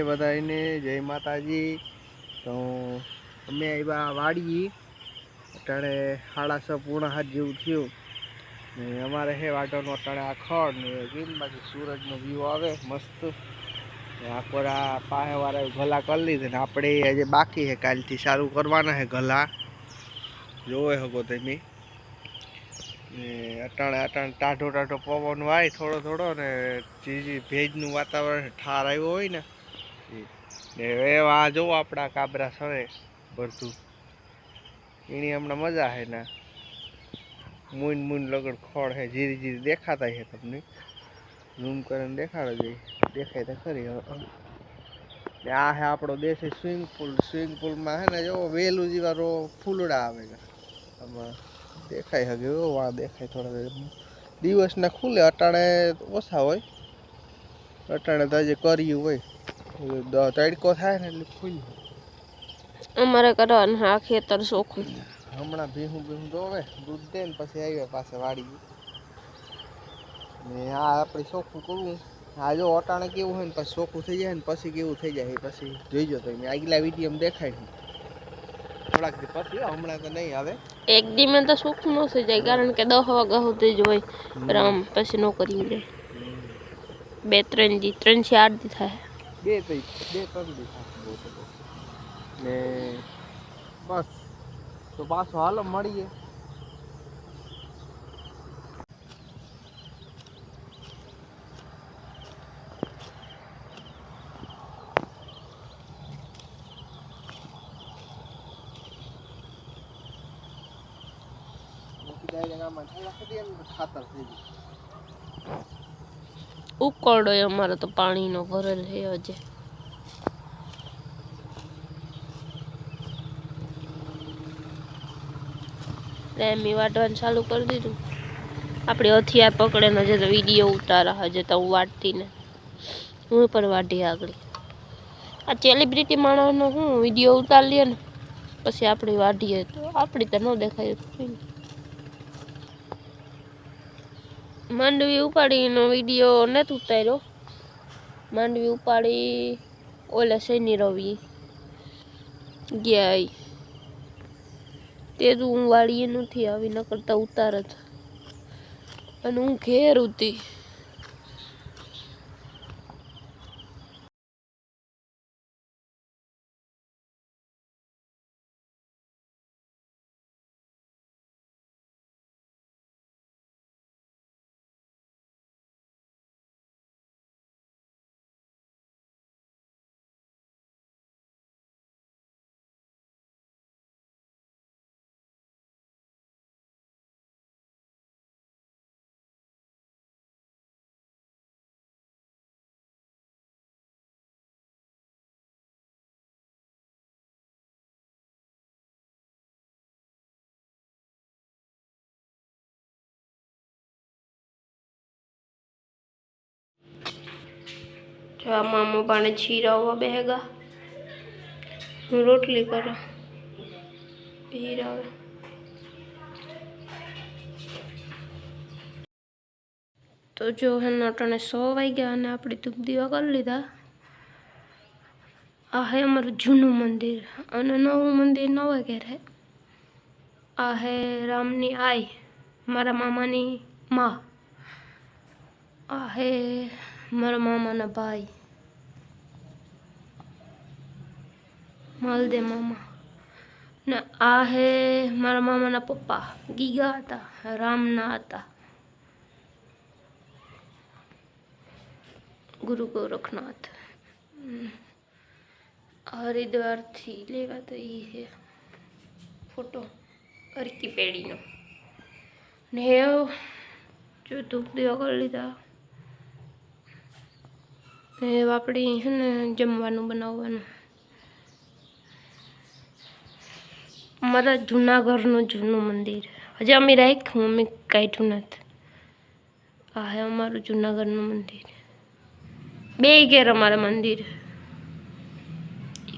છે બધાને જય માતાજી. તો અમે આવ્યા વાડી, અટાણે સાડા છ પૂર્ણ હાથ જેવું થયું. ને અમારે હે વાટોનો અટાણે આ ખડ ને કેમ બાકી સૂરજનો વ્યૂ આવે, મસ્ત. આકોરા પાસે વાળા ગલા કરી લીધે ને આપણે આજે બાકી છે કાલથી, સારું કરવાના છે ગલા. જોવે હકો તમે. અટાણે અટાણે ટાઢો ટાઢો પવન વાય થોડો થોડો ને જે જે ભેજનું વાતાવરણ ઠાર આવ્યો હોય ને. ને હવે આ જોવો આપણા કાબરા સરે ભરતું. એની હમણાં મજા છે ને. મૂન મૂન લગડ ખોળ છે જીરી જીરી દેખાતા છે તમને. ઝૂમ કરીને દેખાડો જોઈએ. દેખાય તો ખરી હવે. આ છે આપણો દેશી સ્વિમિંગ પુલ. સ્વિમિંગ પુલમાં છે ને જો વેલું જેવા રો ફૂલડા આવે આમાં દેખાય હગે એવો વાં દેખાય થોડા દિવસના ખુલે અટાણે ઓછા હોય. અટાણે તો હજી કર્યું હોય. તડકો થાય ને એટલે ખુલ્લું અમારે કરવાનું છે આ ખેતર ચોખ્ખું હમણાં ભીહું ભીહું દોવે દૂધ દે ને પછી આવ્યા પાસે વાડી ને આ આપણે ચોખ્ખું કરવું. આ જો અટાણે કેવું હોય ને પછી ચોખ્ખું થઈ જાય ને પછી કેવું થઈ જાય એ પછી જોઈજો તમે આગલા વીડિયો દેખાય ને થોડાક દી પછી હો, હમણાં તો નહીં આવે. એક દી મેં તો ચોખ્ખું ન થઈ જાય કારણ કે દસ વાગ્યા સુધી જ હોય. રામ પછી નો કરી જાય બે ત્રણ દી ત્રણથી આઠ દી થાય. બે ત્રણ બે ત્રણ દિવસ. ને બસ. તો પાછો હાલો મળીએ. ખાતર થઈ ગયું. ઉકળો અમારો તો પાણીનો ભરેલ છે હજે. એમી વાટવાનું ચાલુ કરી દીધું. આપણે હથિયાર પકડે ને હજે તો વીડિયો ઉતારા હજે તો હું વાટતી ને હું પણ વાઢી આગળ. આ સેલિબ્રિટી માણસનો હું વીડિયો ઉતાર લઈએ ને, પછી આપણે વાઢીએ તો આપણી તો ન દેખાય કોઈ માંડવી ઉપાડીનો વીડિયો નથી ઉતાર્યો. માંડવી ઉપાડી ઓલે શનિ રવિ ગયા. તે તો હું વાળીએ નથી આવી ન કરતા ઉતાર જ. અને હું ઘેર હતી આ મામો પાણે છીરાવવા બેગા હું રોટલી કરું. હીરાવે તો જો હે અટાણે સો વાગ્યા અને આપણે ધૂપ દીવા કરી લીધા. આ હે અમારું જૂનું મંદિર અને નવું મંદિર નવા ઘેર. આ હે રામની આઈ, મારા મામાની મા. આ હે મારા મામાના ભાઈ. માલદે મામા ને આ હે મારા મામાના પપ્પા ગીગા હતા રામના હતા ગુરુ ગોરખનાથ હરિદ્વારથી લેવા તો એ હે ફોટો અરકી પેઢીનો ને જો ધૂપ દીવા કરી લીધા ને આપણી છે ને જમવાનું બનાવવાનું અમારા જૂનાગઢનું જૂનું મંદિર. હજી અમે રાખ્યું અમે કાઢ્યું નથી. આ હે અમારું જૂનાગઢનું મંદિર. બે ઘેર અમારા મંદિર.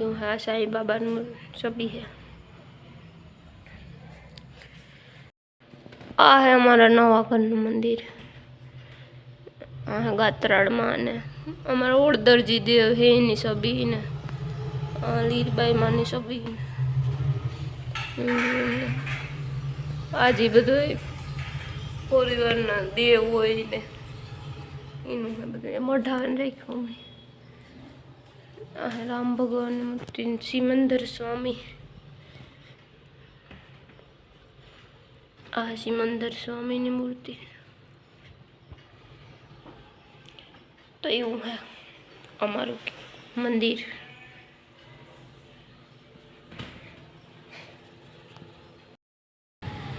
એવું હા સાંઈ બાબાનું સબી હે. આ હે અમારા ઘરનું મંદિર. આ ગાત્રાળમાં ને. અમારા ઓળદરજી દેવ હે એની સબી ને. લીરબાઈ માની સબી ને. આજે બધું પરિવારના દેવ હોય ને એનું બધું મઢાને રાખ્યું અમે. આ રામ ભગવાનની મૂર્તિ ને સિમંદર સ્વામી. આ સિમંદર સ્વામીની મૂર્તિ. તો એવું હે અમારું મંદિર.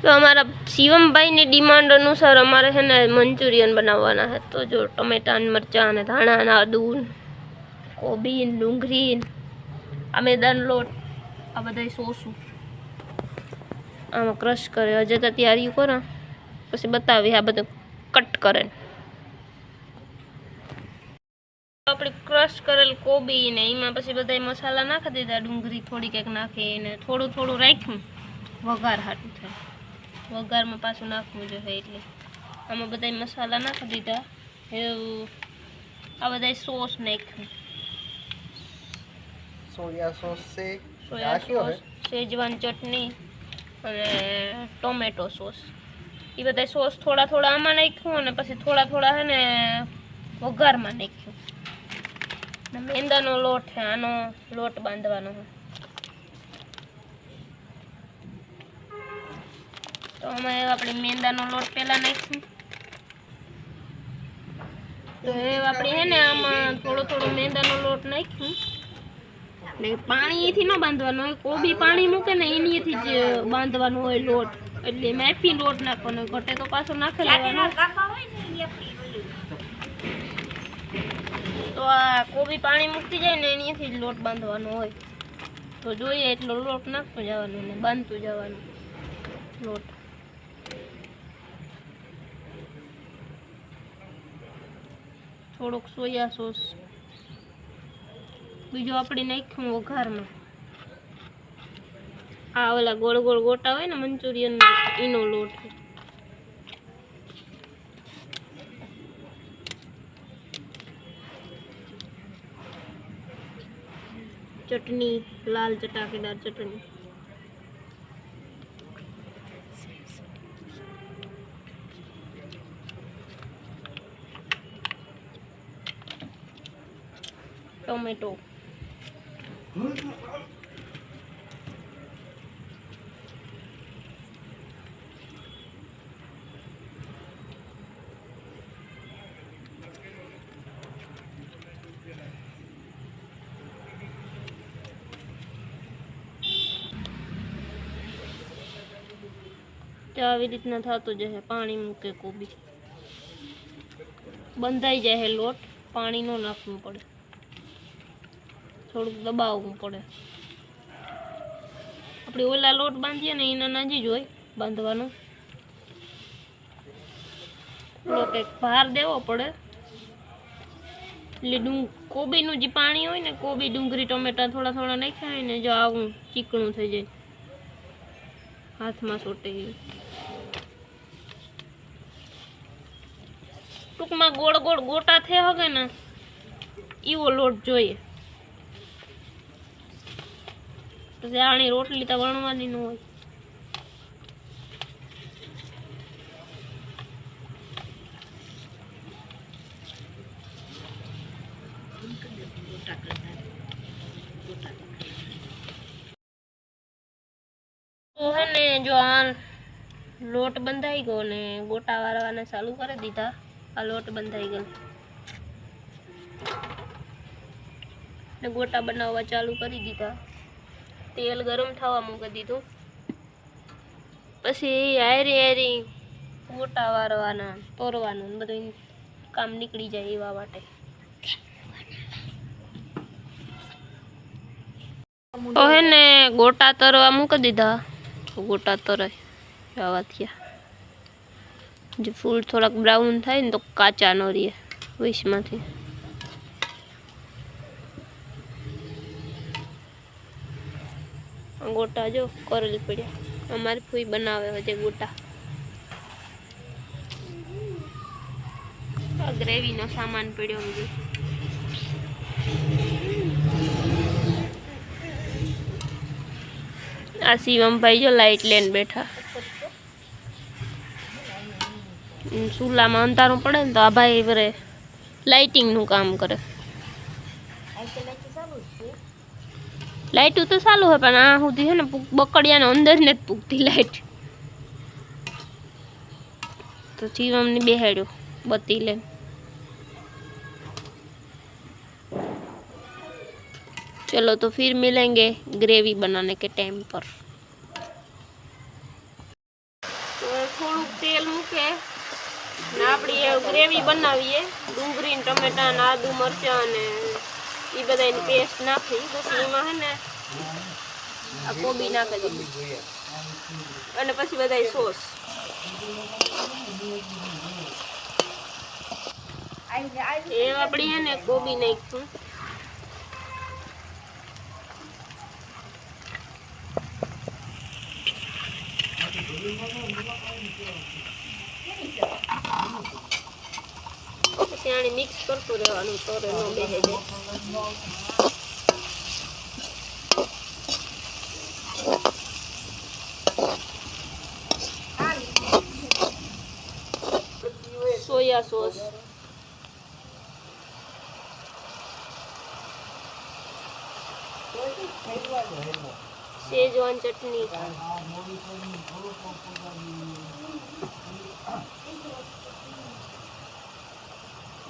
તો અમારા શિવમભાઈની ડિમાન્ડ અનુસાર અમારે છે ને મંચુરિયન બનાવવાના છે. તો જો ટમેટા ને મરચાં અને ધાણા ને આદુ કોબી ડુંગળી આ લોટ આ બધા સોસું. આમાં ક્રશ કરે. હજે તો તૈયારી કરો. પછી બતાવી આ બધું કટ કરે આપણે ક્રશ કરેલ કોબી ને એમાં પછી બધા મસાલા નાખી દીધા. ડુંગળી થોડી કંઈક નાખી ને થોડું થોડું રાખ્યું. વઘાર હાટું થાય. વઘારમાં પાછું નાખવું જોઈએ એટલે. આમાં બધા મસાલા નાખી દીધા. એવું આ બધા સોસ નાખ્યું. સોયા સોસ છે. સોયા સોસ શેજવાન ચટણી અને ટોમેટો સોસ. એ બધા સોસ થોડા થોડા આમાં નાખ્યું અને પછી થોડા થોડા છે ને વઘારમાં નાખ્યું. મેંદાનો લોટ છે આનો લોટ બાંધવાનો છે તો અમે આપણે મેંદાનો લોટ પહેલા નાખ્યું. તો એ આપણે હે ને આમાં થોડો થોડો મેંદાનો લોટ નાખ્યું. ને પાણીથી ન બાંધવાનો હોય કોબી પાણી મૂકે ને એનીથી જ બાંધવાનો હોય લોટ. એટલે મેપી લોટ નાખવાનો હોય ઘટે તો પાછો નાખી લેવાનો. તો આ કોબી પાણી મૂકતી જાય ને એનીથી જ લોટ બાંધવાનો હોય. તો જોઈએ એટલો લોટ નાખતો જવાનો ને બાંધતું જવાનું લોટ. થોડોક સોયા સોસ. બીજું આપણે નાખ્યું વઘારમાં. આ ઓલા ગોળ ગોળ ગોટા હોય ને મંચુરિયન એનો લોટ. ચટણી, લાલ ચટાકેદાર ચટણી. ટોમેટો તો આવી રીતના થતું જશે પાણી મૂકે કોબી બંધાઈ જાય લોટ પાણી ન નાખવું પડે થોડુંક દબાવવું પડે. આપણે ઓલા લોટ બાંધીએ ને એના નાજી જ હોય બાંધવાનું. થોડો કંઈક ભાર દેવો પડે. એટલે કોબીનું જે પાણી હોય ને, કોબી, ડુંગળી, ટમેટા થોડા થોડા નાખ્યા હોય ને, જો આવું ચીકણું થઈ જાય. હાથમાં સોટે. ટૂંકમાં ગોળ ગોળ ગોટા થયા હગે ને એવો લોટ જોઈએ. આની રોટલી તો વણવાની ન હોય. જો આ લોટ બંધાઈ ગયો ને ગોટા વાળવાને ચાલુ કરી દીધા. આ લોટ બંધાઈ ગયો. ને ગોટા બનાવવા ચાલુ કરી દીધા. તેલ ગરમ થવા મૂકી દીધું. પછી હારી હારી ગોટા વારવાના, તોરવાનું બધું કામ નીકળી જાય એવા માટે. તો હે ને ગોટા તરવા મૂકી દીધા. ગોટા તરાય, આવા થયા. જે ફૂલ થોડાક બ્રાઉન થાય ને તો કાચા નો રહે વીસમાંથી ગોટા જો કરેલ પડ્યા અમારી ફૂઈ બનાવે હજે ગોટા. આ ગ્રેવીનો સામાન પડ્યો બધું આ શિવમભાઈ જો લાઈટ લઈને બેઠા. હમ, ચૂલામાં અંધારું પડે ને તો આ ભાઈ વરે લાઇટિંગનું કામ કરે. લાઇટું તો ચાલુ હોય પણ આ સુધી છે ને પૂક- બકડિયાનો અંદર ને જ પૂગતી લાઇટ તો શિવમને બેહાડ્યો બત્તી લઈને चलो तो फिर मिलेंगे ग्रेवी बनाने के टाइम पर તો થોડુંક તેલ મૂકે ને આપણી એ ગ્રેવી બનાવીએ ડુંગળી ને ટમેટા ને આદુ મરચાં અને એ બધાની પેસ્ટ નાખી, પછી એમાં હે ને આ કોબી નાખી દીધી અને પછી બધા સોસ એ આપણી હે ને કોબી નાખ્યું. પછી આને મિક્સ કરતું રહેવાનું તો રે નો બેહે જાય સોયા સોસ. શેજવાન ચટણી.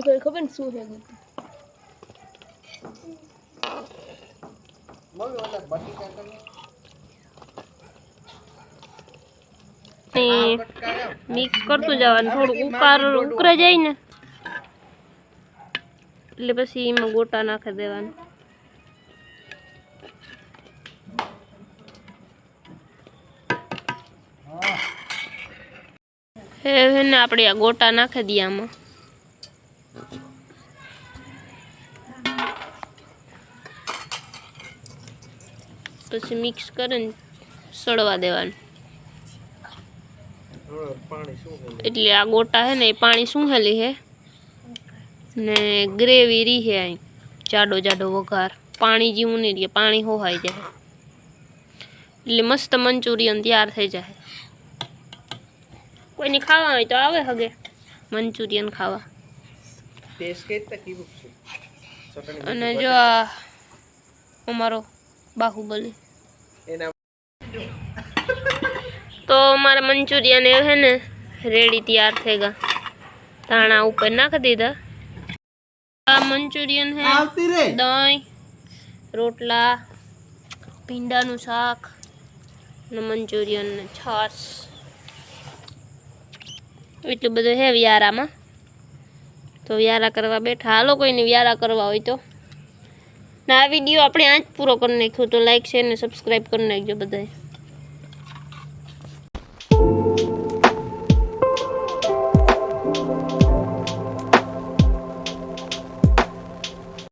અહીં કોઈ ખબર ને શું છે મિક્સ કરતું જવાનું થોડું ઉકાર ઉકળે જાય ને. એટલે પછી એમાં ગોટા નાખી દેવાનું. હે હે ને આપણે આ ગોટા નાખી દઈએ આમાં. પછી મિક્સ કરીને સળવા દેવાનું. થોડું પાણી શું છે? એટલે આ ગોટા હે ને એ પાણી સૂંઘેલી હે ને ગ્રેવી રી હે અહીં. જાડો જાડો વઘાર. પાણી જેવું નહીં રહે પાણી હોહાઈ જાય. એટલે મસ્ત મંચુરિયન તૈયાર થઈ જાય. કોઈને ખાવા હોય તો આવે હગે. મંચુરિયન ખાવા ટેસ્ટ કઈ રીતે કેવું છે ચટણી અને જો આ અમારો બાહુબલી. તો અમારા મંચુરિયન એ હે ને રેડી તૈયાર થઈ ગયા. ધાણા ઉપર નાખી દીધા. આ મંચુરિયન હે દહીં રોટલા ભીંડાનું શાક ને મંચુરિયન છાશ. એટલું બધું હે વ્યારામાં. તો વ્યારા કરવા બેઠા. હાલો કોઈને વ્યારા કરવા હોય તો. ના, આ વીડિયો આપણે આજ પૂરો કરી નાખ્યો તો લાઈક શેર અને સબસ્ક્રાઈબ કરી નાખજો બધાએ.